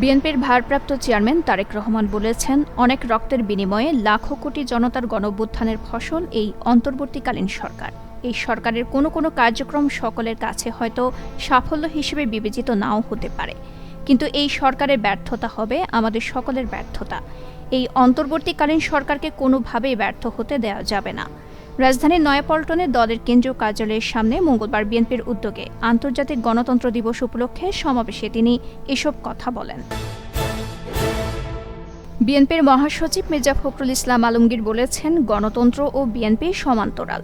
বিএনপির ভারপ্রাপ্ত চেয়ারম্যান তারেক রহমান বলেছেন, অনেক রক্তের বিনিময়ে লাখো কোটি জনতার গণঅভ্যুত্থানের ফসল এই অন্তর্বর্তীকালীন সরকার। এই সরকারের কোনো কোনো কার্যক্রম সকলের কাছে হয়তো সাফল্য হিসেবে বিবেচিত নাও হতে পারে। কিন্তু এই সরকারের ব্যর্থতা হবে আমাদের সকলের ব্যর্থতা। এই অন্তর্বর্তীকালীন সরকারকে কোনোভাবেই ব্যর্থ হতে দেওয়া যাবে না। রাজধানীর নয়াপল্টনে দলের কেন্দ্রীয় কার্যালয়ের সামনে মঙ্গলবার বিএনপির উদ্যোগে আন্তর্জাতিক গণতন্ত্র দিবস উপলক্ষে সমাবেশে তিনি এসব কথা বলেন। বিএনপির মহাসচিব মির্জা ফখরুল ইসলাম আলমগীর বলেছেন, গণতন্ত্র ও বিএনপি সমান্তরাল।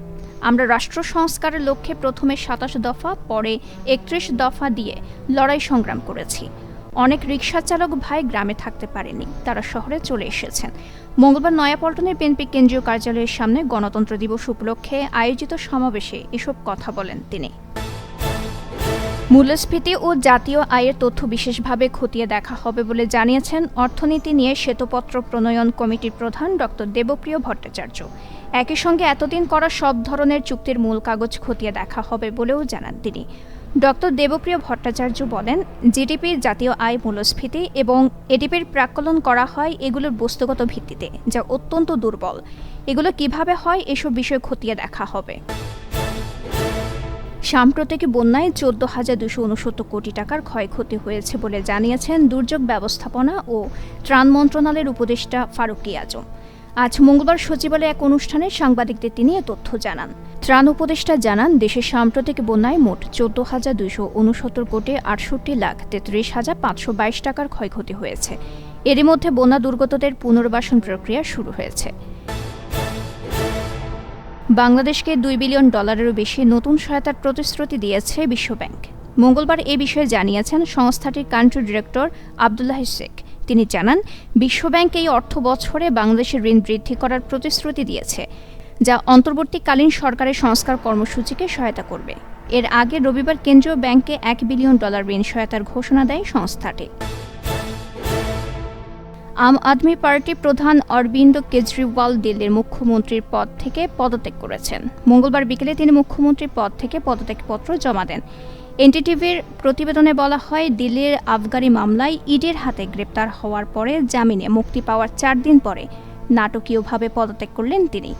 আমরা রাষ্ট্র সংস্কারের লক্ষ্যে প্রথমে সাতাশ দফা, পরে একত্রিশ দফা দিয়ে লড়াই সংগ্রাম করেছি। অনেক রিকশা চালক ভাই গ্রামে থাকতে পারেনি, তারা শহরে চলে এসেছেন। মঙ্গলবার নয়াপল্টনের বিএনপি কেন্দ্রীয় কার্যালয়ের সামনে গণতন্ত্র দিবস উপলক্ষে আয়োজিত সমাবেশে এসব কথা বলেন তিনি। মূল্যস্ফীতি ও জাতীয় আয়ের তথ্য বিশেষভাবে খতিয়ে দেখা হবে বলে জানিয়েছেন অর্থনীতি নিয়ে শ্বেতপত্র প্রণয়ন কমিটির প্রধান ড. দেবপ্রিয় ভট্টাচার্য। একই সঙ্গে এতদিন করা সব ধরনের চুক্তির মূল কাগজ খতিয়ে দেখা হবে বলেও জানান তিনি। ডক্টর দেবপ্রিয় ভট্টাচার্য বলেন জিডিপি জাতীয় আয় মূল্যস্ফীতি এবং এডিপির প্রাক্কলন করা হয় এগুলোর বস্তুগত ভিত্তিতে, যা অত্যন্ত দুর্বল। এগুলো কীভাবে হয় এসব বিষয় খতিয়ে দেখা হবে। সাম্প্রতিক বন্যায় চোদ্দ হাজার দুশো উনসত্তর কোটি টাকার ক্ষয়ক্ষতি হয়েছে বলে জানিয়েছেন দুর্যোগ ব্যবস্থাপনা ও ত্রাণ মন্ত্রণালয়ের উপদেষ্টা ফারুকি আজম। আজ মঙ্গলবার সচিবালয়ে এক অনুষ্ঠানে সাংবাদিকদের তিনি এ তথ্য জানান। ত্রাণ উপদেষ্টা জানান, দেশের সাম্প্রতিক বন্যায় মোট চোদ্দ হাজার দুইশো উনসত্তর কোটি আটষট্টি লাখ তেত্রিশ হাজার পাঁচশো বাইশ টাকার ক্ষয়ক্ষতি হয়েছে। এরই মধ্যে বন্যা দুর্গতদের পুনর্বাসন প্রক্রিয়া শুরু হয়েছে। বাংলাদেশকে দুই বিলিয়ন ডলারেরও বেশি নতুন সহায়তার প্রতিশ্রুতি দিয়েছে বিশ্বব্যাংক। মঙ্গলবার এ বিষয়ে জানিয়েছেন সংস্থাটির কান্ট্রি ডিরেক্টর আবদুল্লাহ শেখ। তিনি জানান, বিশ্বব্যাংক এই অর্থ বছরে বাংলাদেশের ঋণ বৃদ্ধি করার প্রতিশ্রুতি দিয়েছে। যা অন্তর্বর্তীকালীন সরকারের সংস্কার কর্মসূচিকে সহায়তা করবে। এর আগে রবিবার কেন্দ্রীয় ব্যাংকে এক বিলিয়ন ডলার ঋণ সহায়তার ঘোষণা দেয় সংস্থাটি। আম আদমি পার্টি প্রধান অরবিন্দ কেজরিওয়াল দিল্লির মুখ্যমন্ত্রীর পদ থেকে পদত্যাগ করেছেন। মঙ্গলবার বিকেলে তিনি মুখ্যমন্ত্রীর পদ থেকে পদত্যাগপত্র জমা দেন। এনটিটিভির প্রতিবেদনে বলা হয়, দিল্লির আফগানি মামলায় ইডির হাতে গ্রেপ্তার হওয়ার পরে জামিনে মুক্তি পাওয়ার চার দিন পরে নাটকীয়ভাবে পদত্যাগ করলেন তিনি।